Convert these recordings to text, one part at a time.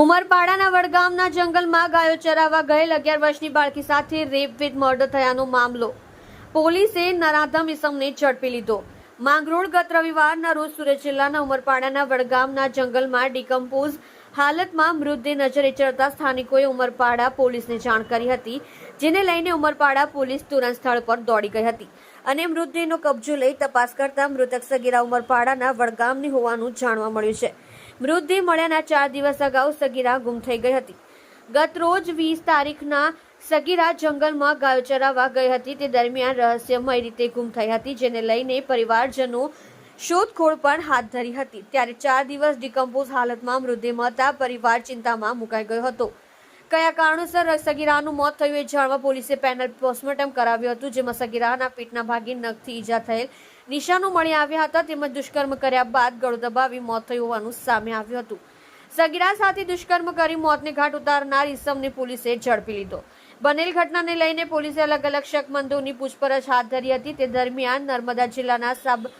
ઉમરપાડાના વડગામના જંગલમાં ગાયો ચરાવવા ગયેલ અગિયાર વર્ષની બાળકી સાથે રેપ વિથ મર્ડર થયાનો મામલો. પોલીસે નરાધમ ઇસમને ઝડપી લીધો. માંગરોળ ગત રવિવારના રોજ સુરત જિલ્લાના ઉમરપાડાના વડગામના જંગલમાં ડિકમ્પોઝ હાલતમાં મૃતદેહ નજરે ચડતા સ્થાનિકોએ ઉમરપાડા પોલીસને જાણ કરી હતી, જેને લઈને ઉમરપાડા પોલીસ તુરંત સ્થળ પર દોડી ગઈ હતી અને મૃતદેહનો કબજો લઈ તપાસ કરતા મૃતક સગીરા ઉમરપાડાના વડગામની હોવાનું જાણવા મળ્યું છે. મૃતદેહ મળ્યાના ચાર દિવસ અગાઉ સગીરા ગુમ થઈ ગઈ હતી. ગત રોજ વીસ તારીખના સગીરા જંગલમાં ગાયો ચરાવવા ગઈ હતી. તે દરમિયાન રહસ્યમય રીતે ગુમ થઈ હતી, જેને લઈને પરિવારજનો શોધખોળ પણ હાથ ધરી હતી. ત્યારે ચાર દિવસ ડિકમ્પોઝ હાલતમાં મૃતદેહ મળતા પરિવાર ચિંતામાં મુકાઈ ગયો હતો. કયા કારણોસર સગીરાનું મોત થયું એ જાણવા પોલીસે પેનલ પોસ્ટમોર્ટમ કરાવ્યું હતું, જેમાં સગીરાના પેટના ભાગે નખથી ઈજા થયેલ નિશાનો મળી આવ્યા હતા. તેમજ દુષ્કર્મ કર્યા બાદ ગળું દબાવી મોત થયું હોવાનું સામે આવ્યું હતું. સગીરા સાથે દુષ્કર્મ કરી મોતને ઘાટ ઉતારનાર ઈસમને પોલીસે ઝડપી લીધો. બનેલ ઘટનાને લઈને પોલીસે અલગ અલગ શકમંદોની પૂછપરછ હાથ ધરી હતી. તે દરમિયાન નર્મદા જિલ્લાના સબ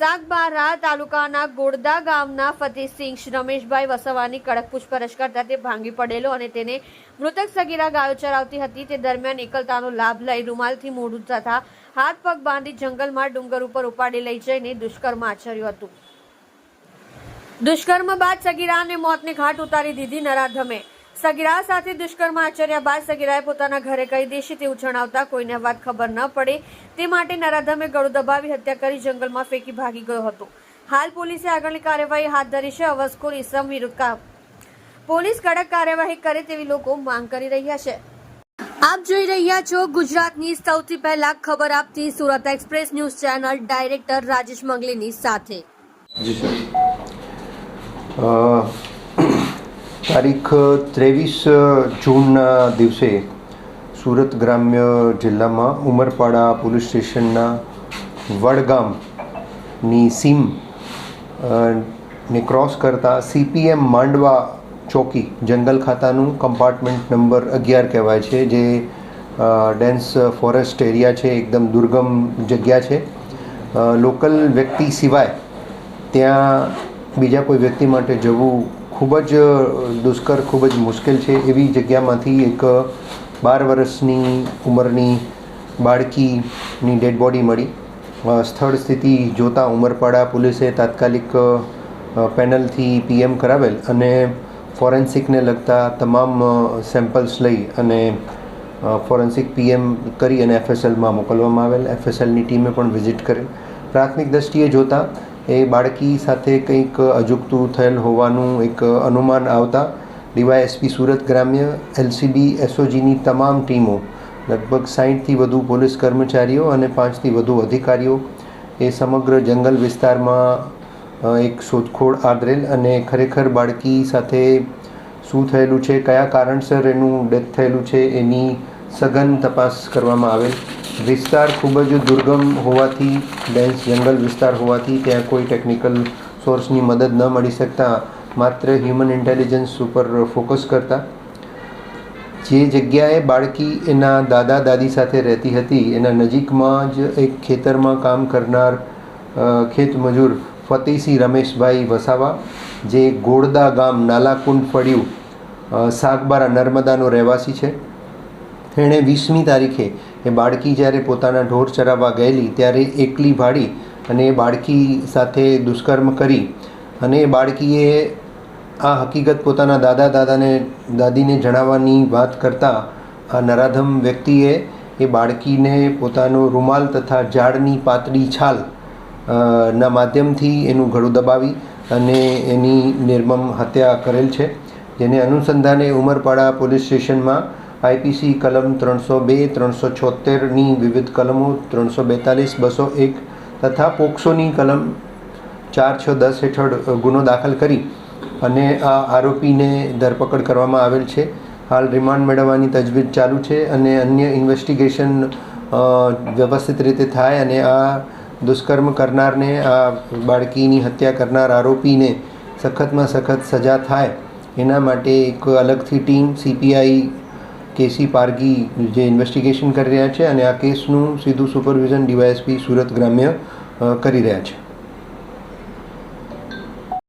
સાગબારા તાલુકાના ગોડદા ગામના ફતેહસિંહ રમેશભાઈ વસવાની કડક પૂછપરછ કરતા તે ભાંગી પડેલો અને તેને મૃતક સગીરા ગાયો ચરાવતી હતી. તે દરમિયાન એકલતાનો લાભ લઈ રૂમાલથી મોઢું તથા હાથ પગ બાંધી જંગલમાં ડુંગર ઉપર ઉપાડી લઈ જઈને દુષ્કર્મ આચર્યું હતું. દુષ્કર્મ બાદ સગીરાને મોતને ઘાટ ઉતારી દીધી નરાધમે. સગીરા સાથે દુષ્કર્મ આચર્યા બાદ સગીરાએ પોતાના ઘરે કહી દેશે તેવું જણાવતા કોઈને વાત ખબર ન પડે. તે માટે નરાધમે ગળું દબાવી હત્યા કરી જંગલમાં ફેંકી ભાગી ગયો હતો. હાલ પોલીસે આગળની કાર્યવાહી હાથ ધરી છે. અવસ્કોર ઇસમ વિરુદ્ધ પોલીસ કડક કાર્યવાહી કરે તેવી લોકો માંગ કરી રહ્યા છે. આપ જોઈ રહ્યા છો ગુજરાતની સૌથી પહેલા ખબર આપતી Surat express news channel director Rajesh મંગલીની સાથે. તારીખ ત્રેવીસ જૂનના દિવસે સુરત ગ્રામ્ય જિલ્લામાં ઉમરપાડા પોલીસ સ્ટેશનના વડગામની સીમ ને ક્રોસ કરતા સીપીએમ માંડવા ચોકી જંગલ ખાતાનું કમ્પાર્ટમેન્ટ નંબર અગિયાર કહેવાય છે, જે ડેન્સ ફોરેસ્ટ એરિયા છે, એકદમ દુર્ગમ જગ્યા છે. લોકલ વ્યક્તિ સિવાય ત્યાં બીજા કોઈ વ્યક્તિ માટે જવું ખૂબ જ દુષ્કર, ખૂબ જ મુશ્કેલ છે એવી જગ્યામાંથી એક બાર વર્ષની ઉંમરની બાળકીની ડેડ બોડી મળી. સ્થળ સ્થિતિ જોતાં ઉમરપાડા પોલીસે તાત્કાલિક પેનલથી પીએમ કરાવેલ અને ફોરેન્સિકને લગતા તમામ સેમ્પલ્સ લઈ અને ફોરેન્સિક પીએમ કરી અને એફએસએલમાં મોકલવામાં આવેલ. એફએસએલની ટીમે પણ વિઝિટ કરેલ પ્રાથમિક દ્રષ્ટિએ જોતાં એ બાળકી સાથે કંઈક અજુગતું થયેલ હોવાનું એક અનુમાન આવતા ડીવાયએસપી સુરત ગ્રામ્ય એલસીબી એસઓજીની તમામ ટીમો, લગભગ સાહીઠથી વધુ પોલીસ કર્મચારીઓ અને પાંચથી વધુ અધિકારીઓ એ સમગ્ર જંગલ વિસ્તારમાં એક શોધખોળ આદરેલ અને ખરેખર બાળકી સાથે શું થયેલું છે, કયા કારણસર એનું ડેથ થયેલું છે, એની સઘન તપાસ કરવામાં આવેલ. વિસ્તાર ખૂબ જ દુર્ગમ હોવાથી ડેન્સ જંગલ વિસ્તાર હોવાથી ત્યાં કોઈ ટેકનિકલ સોર્સની મદદ ન મળી શકતા, માત્ર હ્યુમન ઇન્ટેલિજન્સ ઉપર ફોકસ કરતા. જે જગ્યાએ બાળકી એના દાદા દાદી સાથે રહેતી હતી, એના નજીકમાં જ એક ખેતરમાં કામ કરનાર ખેત ખેતમજૂર ફતેહસિંહ રમેશભાઈ વસાવા, જે ગોળદા ગામ નાલાકુંડ ફળિયું સાગબારા નર્મદાનો રહેવાસી છે. એણે વીસમી તારીખે એ બાળકી જ્યારે પોતાના ઢોર ચરાવવા ગયેલી, ત્યારે એકલી ભાડી અને એ બાળકી સાથે દુષ્કર્મ કરી અને એ બાળકીએ આ હકીકત પોતાના દાદા, દાદાને, દાદીને જણાવવાની વાત કરતાં આ નરાધમ વ્યક્તિએ એ બાળકીને પોતાનો રૂમાલ તથા ઝાડની પાતળી છાલ ના માધ્યમથી એનું ગળું દબાવી અને એની નિર્મમ હત્યા કરેલ છે. જેને અનુસંધાને ઉમરપાડા પોલીસ સ્ટેશનમાં આઈપીસી કલમ ત્રણસો બે, ત્રણસો છોતેરની વિવિધ કલમો, ત્રણસો બેતાલીસ, બસો એક તથા પોક્સોની કલમ ચાર, છ, દસ હેઠળ ગુનો દાખલ કરી અને આ આરોપીને ધરપકડ કરવામાં આવેલ છે. હાલ રિમાન્ડ મેળવવાની તજવીજ ચાલુ છે અને અન્ય ઇન્વેસ્ટિગેશન વ્યવસ્થિત રીતે થાય અને આ દુષ્કર્મ કરનારને, આ બાળકીની હત્યા કરનાર આરોપીને સખતમાં સખત સજા થાય. એના માટે એક અલગથી ટીમ, સીપીઆઈ કેસી પારગી જે ઇન્વેસ્ટિગેશન કરી રહ્યા છે અને આ કેસનું સીધું સુપરવિઝન ડીવાયએસપી સુરત ગ્રામ્ય કરી રહ્યા છે.